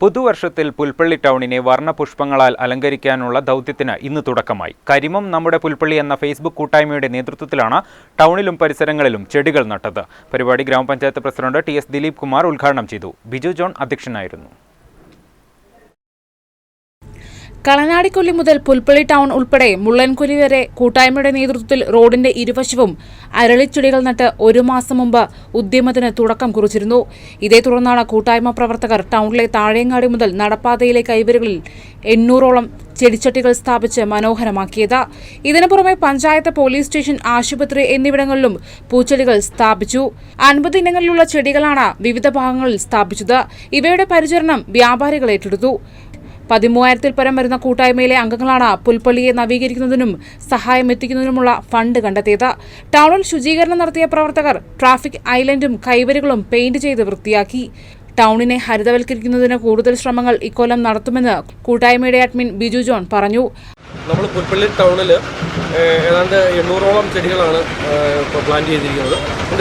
പുതുവർഷത്തിൽ പുൽപ്പള്ളി ടൗണിനെ വർണപുഷ്പങ്ങളാൽ അലങ്കരിക്കാനുള്ള ദൗത്യത്തിന് ഇന്ന് തുടക്കമായി. കരിമം നമ്മുടെ പുൽപ്പള്ളി എന്ന ഫേസ്ബുക്ക് കൂട്ടായ്മയുടെ നേതൃത്വത്തിലാണ് ടൗണിലും പരിസരങ്ങളിലും ചെടികൾ നട്ടത്. പരിപാടി ഗ്രാമപഞ്ചായത്ത് president T S Dileep Kumar ഉദ്ഘാടനം ചെയ്തു. ബിജു ജോൺ അധ്യക്ഷനായിരുന്നു. കളനാടിക്കൊല്ലി മുതൽ പുൽപ്പള്ളി ടൗൺ ഉൾപ്പെടെ മുള്ളൻകുലി വരെ കൂട്ടായ്മയുടെ നേതൃത്വത്തിൽ റോഡിന്റെ ഇരുവശവും അരളിച്ചെടികൾ നട്ട് ഒരു മാസം മുമ്പ് ഉദ്യമത്തിന് തുടക്കം കുറിച്ചിരുന്നു. ഇതേ തുടർന്നാണ് കൂട്ടായ്മ പ്രവർത്തകർ ടൗണിലെ താഴേങ്ങാടി മുതൽ നടപ്പാതയിലെ കൈവരികളിൽ എണ്ണൂറോളം ചെടിച്ചട്ടികൾ സ്ഥാപിച്ച് മനോഹരമാക്കിയത്. ഇതിനു പുറമെ പഞ്ചായത്ത് പോലീസ് സ്റ്റേഷൻ ആശുപത്രി എന്നിവിടങ്ങളിലും പൂച്ചെടികൾ സ്ഥാപിച്ചു. അൻപത് ഇനങ്ങളിലുള്ള ചെടികളാണ് വിവിധ ഭാഗങ്ങളിൽ സ്ഥാപിച്ചത്. ഇവയുടെ പരിചരണം വ്യാപാരികൾ ഏറ്റെടുത്തു. പതിമൂവായിരത്തിൽ പരം വരുന്ന കൂട്ടായ്മയിലെ അംഗങ്ങളാണ് പുൽപ്പള്ളിയെ നവീകരിക്കുന്നതിനും സഹായം എത്തിക്കുന്നതിനുമുള്ള ഫണ്ട് കണ്ടെത്തിയത്. ടൗണിൽ ശുചീകരണം നടത്തിയ പ്രവർത്തകർ ട്രാഫിക് ഐലൻഡും കൈവരികളും പെയിന്റ് ചെയ്ത് വൃത്തിയാക്കി. ടൗണിനെ ഹരിതവൽക്കരിക്കുന്നതിന് കൂടുതൽ ശ്രമങ്ങൾ ഇക്കൊല്ലം നടത്തുമെന്ന് കൂട്ടായ്മയുടെ അഡ്മിൻ ബിജു ജോൺ പറഞ്ഞു. നമ്മൾ പുൽപ്പള്ളി ടൗണിൽ ഏതാണ്ട് എണ്ണൂറോളം ചെടികളാണ് ഇപ്പോൾ പ്ലാൻ ചെയ്തിരിക്കുന്നത്.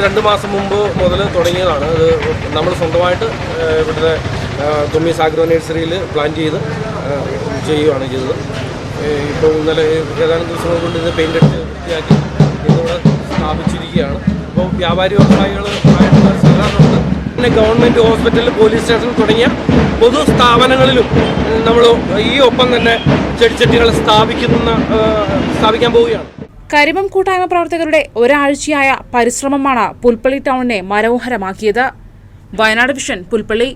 രണ്ട് മാസം മുമ്പ് മുതൽ തുടങ്ങിയതാണ്. അത് നമ്മൾ സ്വന്തമായിട്ട് ഇവിടുത്തെ തുമ്മീസ് ആഗ്രോ നഴ്സറിയിൽ പ്ലാൻ ചെയ്ത് ചെയ്യുകയാണ് ചെയ്തത്. ഇപ്പോൾ ഇന്നലെ ഏതാനും ദിവസങ്ങൾ കൊണ്ട് ഇത് പെയിന്റ് അടിച്ച് വൃത്തിയാക്കി ഇതിവിടെ സ്ഥാപിച്ചിരിക്കുകയാണ്. അപ്പോൾ വ്യാപാരി വ്യവസായികൾ പിന്നെ ഗവൺമെന്റ് ഹോസ്പിറ്റൽ പോലീസ് സ്റ്റേഷൻ തുടങ്ങിയ പൊതു സ്ഥാപനങ്ങളിലും നമ്മൾ ഈ ഒപ്പം തന്നെ ചെടിച്ചട്ടികൾ സ്ഥാപിക്കുന്ന സ്ഥാപിക്കാൻ പോവുകയാണ്. കരിമം കൂട്ടായ്മ പ്രവർത്തകരുടെ ഒരാഴ്ചയായ പരിശ്രമമാണ് പുൽപ്പള്ളി ടൗണിനെ മനോഹരമാക്കിയത്. വയനാട് വിഷൻ പുൽപ്പള്ളി.